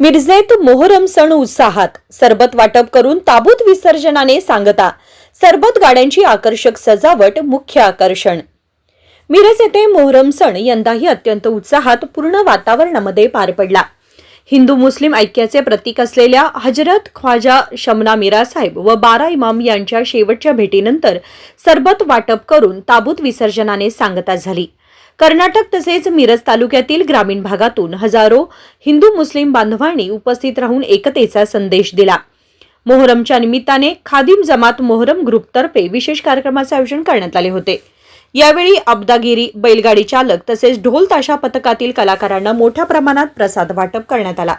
मिरजेत मोहरम सण उत्साहात सरबत वाटप करून ताबूत विसर्जनाने सांगता. सरबत गाड्यांची आकर्षक सजावट मुख्य आकर्षण. मिरज येथे मोहरम सण यंदाही अत्यंत उत्साहात पूर्ण वातावरणामध्ये पार पडला. हिंदू मुस्लिम ऐक्याचे प्रतीक असलेल्या हजरत ख्वाजा शमना मीरासाहेब व बारा इमाम यांच्या शेवटच्या भेटीनंतर सरबत वाटप करून ताबूत विसर्जनाने सांगता झाली. कर्नाटक तसेच मिरज तालुक्यातील ग्रामीण भागातून हजारो हिंदू मुस्लिम बांधवांनी उपस्थित राहून एकतेचा संदेश दिला. मोहरमच्या निमित्ताने खादिम जमात मोहरम ग्रुपतर्फे विशेष कार्यक्रमाचे आयोजन करण्यात आले होते. यावेळी अब्दागिरी बैलगाडी चालक तसेच ढोल ताशा पथकातील कलाकारांना मोठ्या प्रमाणात प्रसाद वाटप करण्यात आला.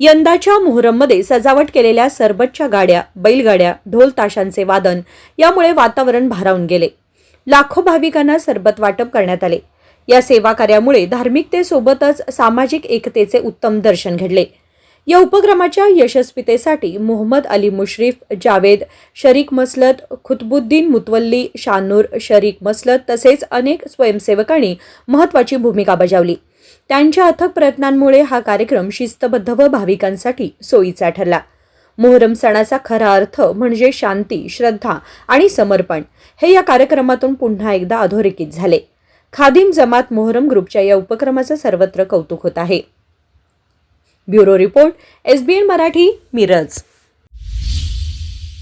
यंदाच्या मोहरममध्ये सजावट केलेल्या सरबतच्या गाड्या बैलगाड्या ढोल ताशांचे वादन यामुळे वातावरण भारावून गेले. लाखो भाविकांना सरबत वाटप करण्यात आले. या सेवा कार्यामुळे धार्मिकतेसोबतच सामाजिक एकतेचे उत्तम दर्शन घडले. या उपक्रमाच्या यशस्वीतेसाठी मोहम्मद अली मुश्रीफ जावेद शरीक मसलत खुतबुद्दीन मुतवल्ली शानूर शरीक मसलत तसेच अनेक स्वयंसेवकांनी महत्त्वाची भूमिका बजावली. त्यांच्या अथक प्रयत्नांमुळे हा कार्यक्रम शिस्तबद्ध व भाविकांसाठी सोयीचा ठरला. मोहरम सणाचा खरा अर्थ म्हणजे शांती श्रद्धा आणि समर्पण. हे या कार्यक्रमातून पुन्हा एकदा अधोरेखित झाले. खादिम जमात मोहरम ग्रुपच्या या उपक्रमाचं सर्वत्र कौतुक होत आहे. Bureau report SBN Marathi Miraj.